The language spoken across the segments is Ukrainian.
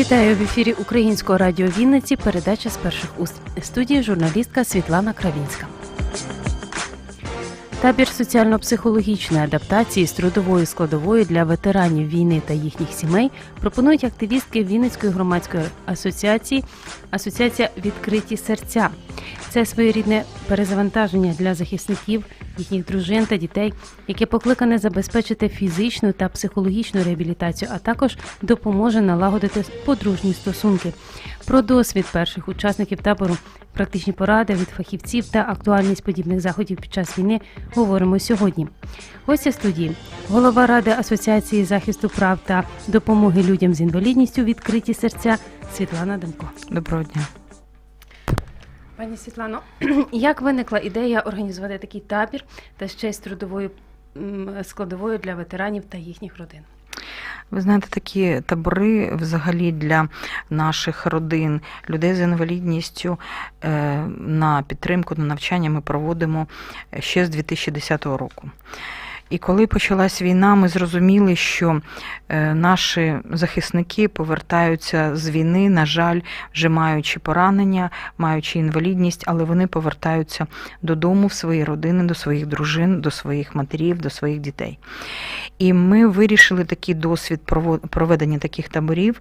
Вітаю в ефірі Українського радіо Вінниці. Передача з перших уст студії журналістка Світлана Кравінська. Табір соціально-психологічної адаптації з трудовою складовою для ветеранів війни та їхніх сімей пропонують активістки Вінницької громадської асоціації Асоціація Відкриті серця. Це своєрідне перезавантаження для захисників, їхніх дружин та дітей, яке покликане забезпечити фізичну та психологічну реабілітацію, а також допоможе налагодити подружні стосунки. Про досвід перших учасників табору, практичні поради від фахівців та актуальність подібних заходів під час війни говоримо сьогодні. Гостя студії, голова ради Асоціації захисту прав та допомоги людям з інвалідністю відкриті серця Світлана Демко. Доброго дня. Пані Світлано, як виникла ідея організувати такий табір та ще й з трудовою складовою для ветеранів та їхніх родин? Ви знаєте, такі табори взагалі для наших родин, людей з інвалідністю е, на підтримку, на навчання ми проводимо ще з 2010 року. І коли почалась війна, ми зрозуміли, що е, наші захисники повертаються з війни, на жаль, вже маючи поранення, маючи інвалідність, але вони повертаються додому в свої родини, до своїх дружин, до своїх матерів, до своїх дітей. І ми вирішили такий досвід проведення таких таборів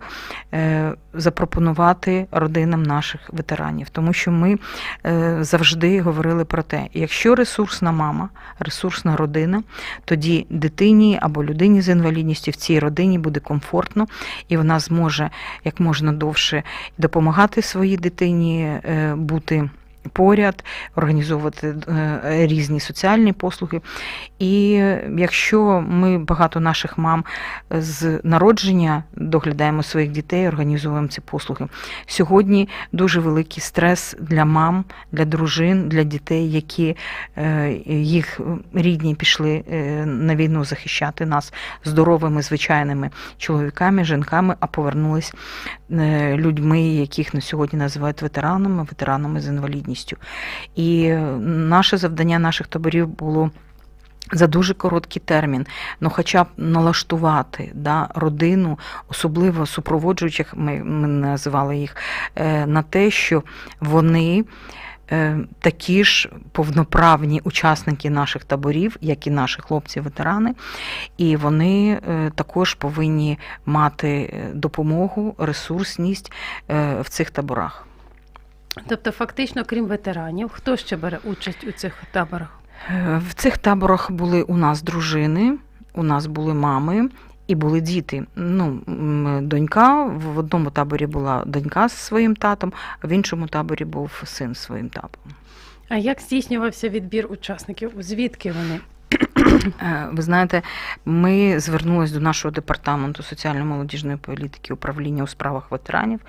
е, запропонувати родинам наших ветеранів, тому що ми е, завжди говорили про те, якщо ресурсна мама, ресурсна родина, тоді дитині або людині з інвалідністю в цій родині буде комфортно, і вона зможе як можна довше допомагати своїй дитині е, бути. Поряд організовувати е, різні соціальні послуги. І якщо ми багато наших мам з народження доглядаємо своїх дітей, організовуємо ці послуги. Сьогодні дуже великий стрес для мам, для дружин, для дітей, які е, їх рідні пішли е, на війну захищати нас здоровими, звичайними чоловіками, жінками, а повернулись людьми, яких на сьогодні називають ветеранами, ветеранами з інвалідністю. І е, наше завдання наших таборів було. За дуже короткий термін, ну хоча б налаштувати да, родину, особливо супроводжуючих, ми, ми називали їх, е, на те, що вони е, такі ж повноправні учасники наших таборів, як і наші хлопці-ветерани, і вони також повинні мати допомогу, ресурсність в цих таборах. Тобто, фактично, крім ветеранів, хто ще бере участь у цих таборах? Е, В цих таборах були у нас дружини, у нас були мами і були діти. Ну, донька в одному таборі була донька зі своїм татом, а в іншому таборі був син зі своїм татом. А як здійснювався відбір учасників? Звідки вони? Е, Ви знаєте, ми звернулись до нашого департаменту соціально-молодіжної політики управління у справах ветеранів,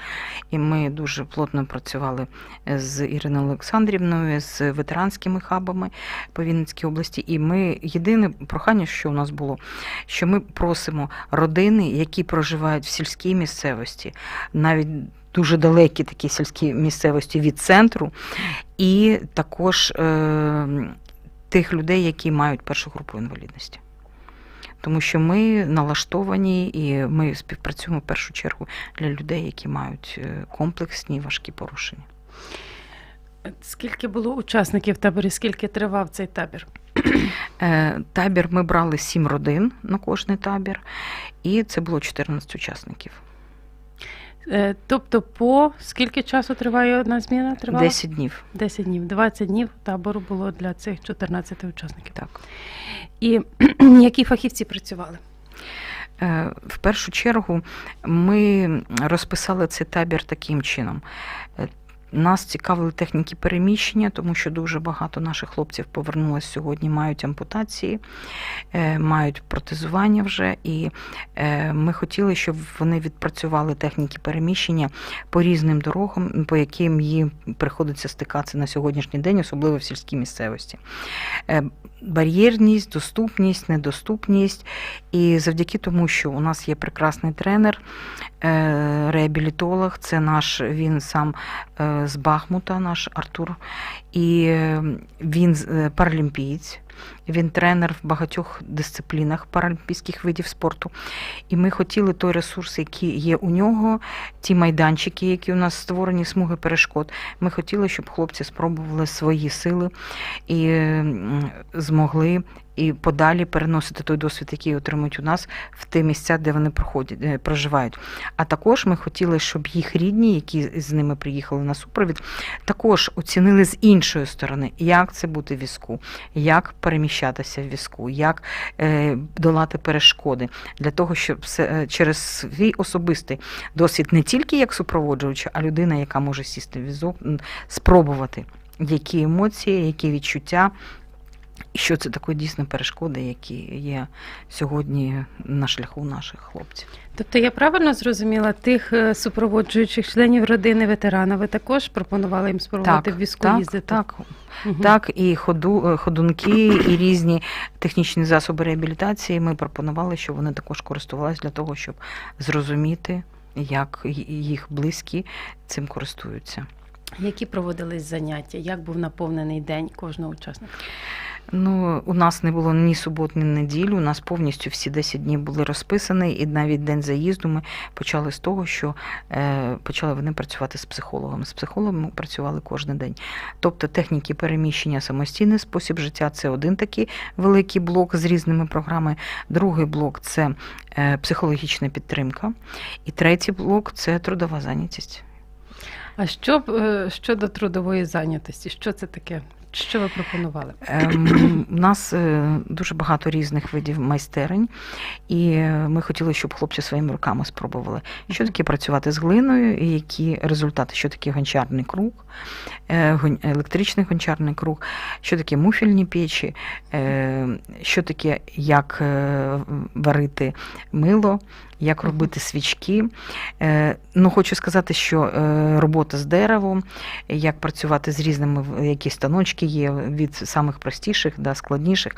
і ми дуже плотно працювали з Іриною Олександрівною, з ветеранськими хабами по Вінницькій області. І ми єдине прохання, що у нас було, що ми просимо родини, які проживають в сільській місцевості, навіть дуже далекі такі сільські місцевості від центру, і також е, тих людей, які мають першу групу інвалідності. Тому що ми налаштовані і ми співпрацюємо в першу чергу для людей, які мають е, комплексні важкі порушення. Скільки було учасників таборі? Скільки тривав цей табір? Е, Табір ми брали сім родин на кожний табір, і це було 14 учасників. Е, Тобто, по скільки часу триває одна зміна? Тривала? 10 днів. 10 днів. 20 днів табору було для цих 14 учасників. Так. І які фахівці працювали? Е, В першу чергу ми розписали цей табір таким чином. Нас цікавили техніки переміщення, тому що дуже багато наших хлопців повернулось сьогодні, мають ампутації, е, мають протезування вже. І е, ми хотіли, щоб вони відпрацювали техніки переміщення по різним дорогам, по яким їм приходиться стикатися на сьогоднішній день, особливо в сільській місцевості. Е, Бар'єрність, доступність, недоступність. І завдяки тому, що у нас є прекрасний тренер, реабілітолог, це наш він сам з Бахмута, наш Артур, і е, він е, паралімпієць. Він тренер в багатьох дисциплінах паралімпійських видів спорту. І ми хотіли той ресурс, який є у нього, ті майданчики, які у нас створені, смуги перешкод. Ми хотіли, щоб хлопці спробували свої сили і змогли і подалі переносити той досвід, який отримують у нас в ті місця, де вони проходять, е, проживають. А також ми хотіли, щоб їх рідні, які з ними приїхали на супровід, також оцінили з іншої сторони, як це бути візку, як переміщатися в візку, як е, долати перешкоди для того, щоб все, е, через свій особистий досвід не тільки як супроводжуюча, а людина, яка може сісти в візок, спробувати, які емоції, які відчуття. Що це таке дійсно перешкоди, які є сьогодні на шляху наших хлопців. Тобто я правильно зрозуміла, тих е, супроводжуючих членів родини ветерана ви також пропонували їм спробувати в візку так, їздити? так, Мгм. так, і ходу, е, ходунки, і різні технічні засоби реабілітації. Ми пропонували, щоб вони також користувалися для того, щоб зрозуміти, як їх близькі цим користуються. Які проводились заняття? Як був наповнений день кожного учасника? Ну, у нас не було ні субот, ні неділю. У нас повністю всі 10 днів були розписані, і навіть день заїзду ми почали з того, що е, почали вони працювати з психологом. З психологом працювали кожен день. Тобто техніки переміщення, самостійний спосіб життя це один такий великий блок з різними програмами. Другий блок це е, психологічна підтримка. І третій блок це трудова зайнятість. А що е, щодо трудової зайнятості? Що це таке? Що ви пропонували? Ем, У нас е, дуже багато різних видів майстерень, і ми хотіли, щоб хлопці своїми руками спробували, що таке працювати з глиною, і які результати, що таке гончарний круг, е, електричний гончарний круг, що таке муфільні печі, е, що таке як е, варити мило, як робити свічки. Е, Ну, хочу сказати, що робота з деревом, як працювати з різними, які станочки є від самих простіших до складніших.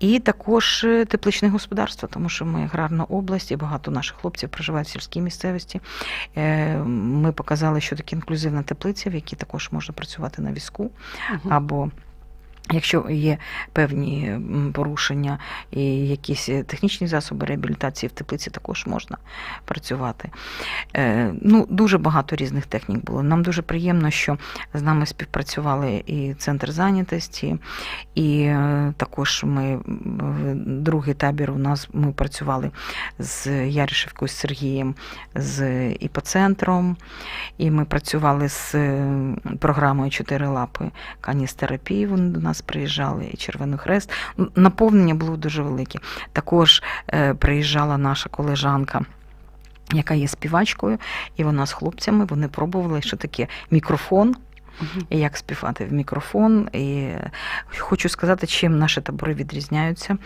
І також тепличне господарство, тому що ми аграрна область, і багато наших хлопців проживають в сільській місцевості. Ми показали, що таке інклюзивна теплиця, в якій також можна працювати на візку, або Якщо є певні порушення і якісь технічні засоби реабілітації в теплиці також можна працювати. Е, Ну, дуже багато різних технік було. Нам дуже приємно, що з нами співпрацювали і центр зайнятості, і е, також ми другий табір у нас ми працювали з Яришевкою з Сергієм, з іпоцентром, і ми працювали з е, програмою Чотири лапи каністерапії. Вони до нас приїжджали, і Червоний Хрест. Наповнення було дуже велике. Також е, приїжджала наша колежанка. Яка є співачкою, і вона з хлопцями вони пробували, що таке мікрофон. І як співати в мікрофон. І хочу сказати, чим наші табори відрізняються.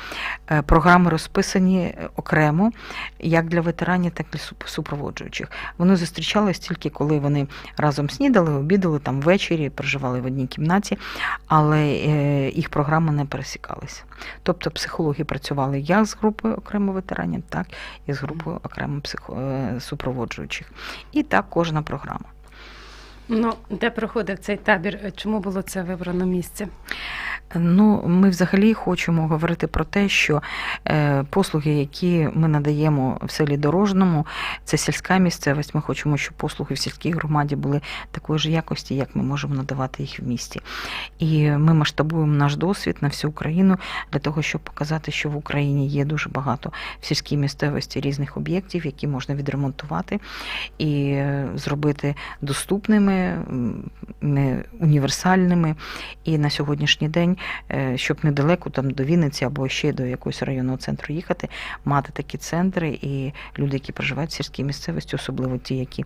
Е, Програми розписані окремо, як для ветеранів, так і для супроводжуючих. Вони зустрічались тільки коли вони разом снідали, обідали там ввечері, проживали в одній кімнаті, але е, їх програми не пересікалися. Тобто психологи працювали як з групою окремо ветеранів, так і з групою окремо е, супроводжуючих. І так кожна програма. Ну, де проходив цей табір? Чому було це вибрано місце? Ну, ми взагалі хочемо говорити про те, що е, послуги, які ми надаємо в селі Дорожному, це сільська місцевість. Ми хочемо, щоб послуги в сільській громаді були такої ж якості, як ми можемо надавати їх в місті. І ми масштабуємо наш досвід на всю Україну для того, щоб показати, що в Україні є дуже багато в сільській місцевості різних об'єктів, які можна відремонтувати і е, зробити доступними, універсальними. І на сьогоднішній день, щоб недалеко там до Вінниці або ще до якогось районного центру їхати, мати такі центри, і люди, які проживають в сільській місцевості, особливо ті, які,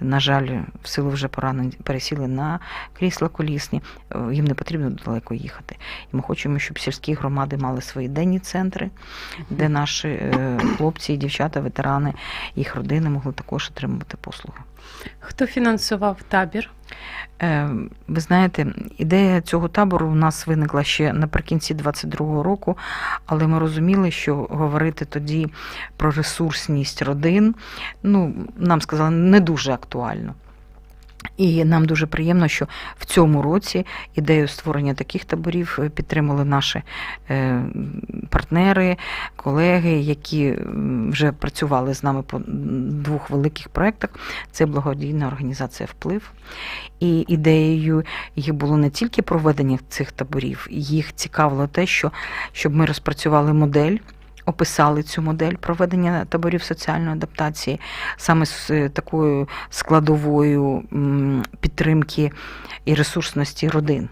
на жаль, в силу вже поранень пересіли на крісла колісні, е, їм не потрібно далеко їхати. І ми хочемо, щоб сільські громади мали свої денні центри, де наші е, хлопці і дівчата, ветерани, їх родини могли також отримувати послуги. Хто фінансував табір? Е, Ви знаєте, ідея цього табору у нас виникла ще наприкінці 22-го року, але ми розуміли, що говорити тоді про ресурсність родин, ну, нам сказали, не дуже актуально. І нам дуже приємно, що в цьому році ідею створення таких таборів е, підтримали наші е, партнери, колеги, які вже працювали з нами по двох великих проєктах. Це благодійна організація Вплив. І ідеєю їх було не тільки проведення цих таборів, їх цікавило те, що щоб ми розпрацювали модель. Описали цю модель проведення таборів соціальної адаптації саме з е, такою складовою підтримки і ресурсності родин.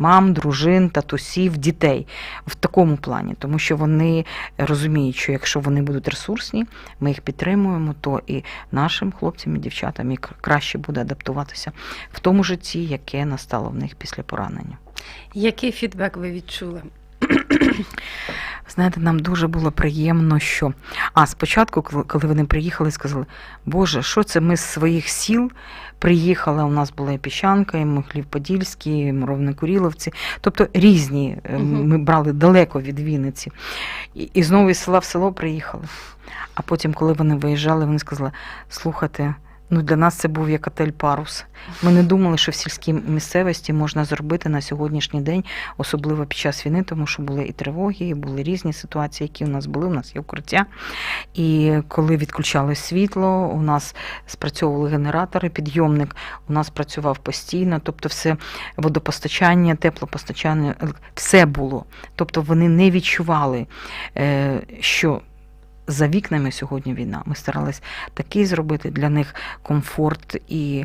Мам, дружин, татусів, дітей в такому плані, тому що вони розуміють, що якщо вони будуть ресурсні, ми їх підтримуємо, то і нашим хлопцям і дівчатам і краще буде адаптуватися в тому житті, яке настало в них після поранення. Який фідбек ви відчули? Знаєте, нам дуже було приємно, що а спочатку, коли вони приїхали, сказали, Боже, що це ми з своїх сіл приїхали? У нас була і Піщанка, і Михлів Подільський, і Муровне Куріловці, тобто різні. е, Ми брали далеко від Вінниці. І, і знову із села в село приїхали. А потім, коли вони виїжджали, вони сказали: слухайте. Ну, для нас це був як отель парус. Ми не думали, що в сільській місцевості можна зробити на сьогоднішній день, особливо під час війни, тому що були і тривоги, і були різні ситуації, які у нас були. У нас є укриття. І коли відключали світло, у нас спрацьовували генератори, підйомник у нас працював постійно, тобто все водопостачання, теплопостачання, все було. Тобто вони не відчували, е, що. За вікнами сьогодні війна. Ми старались такий зробити для них комфорт і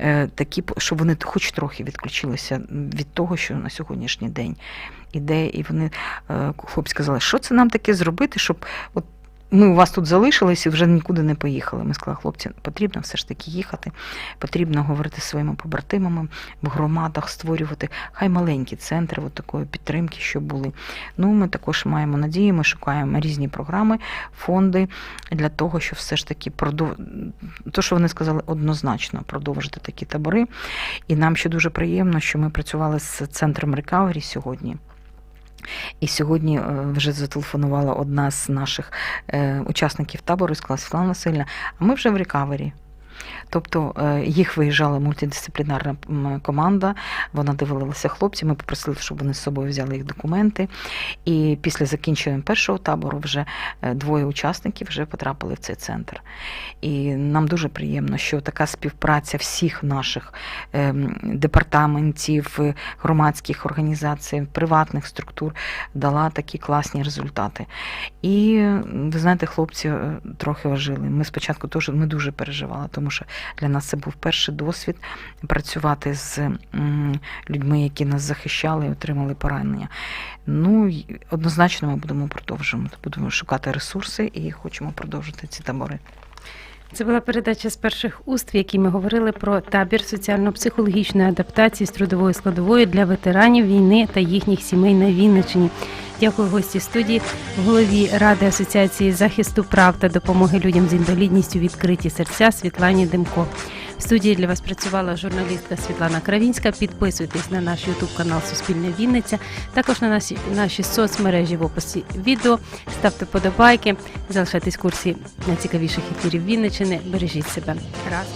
е, такі, щоб вони хоч трохи відключилися від того, що на сьогоднішній день іде. І вони е, хлопці сказали, що це нам таке зробити, щоб от ми у вас тут залишились і вже нікуди не поїхали. Ми сказали, хлопці, потрібно все ж таки їхати, потрібно говорити своїми побратимами в громадах, створювати хай маленькі центри от такої підтримки, щоб були. Ну, ми також маємо надію, ми шукаємо різні програми, фонди для того, щоб все ж таки продов... то, що вони сказали, однозначно продовжити такі табори. І нам ще дуже приємно, що ми працювали з центром Рекавері сьогодні. І сьогодні е, вже зателефонувала одна з наших е, учасників табору і сказала Світлана Васильівна, а ми вже в рекавері. Тобто е, їх виїжджала мультидисциплінарна команда, вона дивилася хлопців, ми попросили, щоб вони з собою взяли їх документи. І після закінчення першого табору вже е, двоє учасників вже потрапили в цей центр. І нам дуже приємно, що така співпраця всіх наших ем, департаментів, громадських організацій, приватних структур дала такі класні результати. І ви знаєте, хлопці е, трохи ожили. Ми спочатку теж ми дуже переживали, тому що для нас це був перший досвід працювати з людьми, які нас захищали і отримали поранення. Ну однозначно ми будемо продовжувати. Будемо шукати ресурси і хочемо продовжити ці табори. Це була передача з перших уст, в якій ми говорили про табір соціально-психологічної адаптації з трудовою складовою для ветеранів війни та їхніх сімей на Вінниччині. Дякую гості студії, голові Ради Асоціації захисту прав та допомоги людям з інвалідністю відкриті серця Світлані Демко. В студії для вас працювала журналістка Світлана Кравінська. Підписуйтесь на наш Ютуб канал Суспільне Вінниця, також на наші, наші соцмережі в описі відео. Ставте подобайки, залишайтесь в курсі найцікавіших ефірів Вінниччини. Бережіть себе. Раз.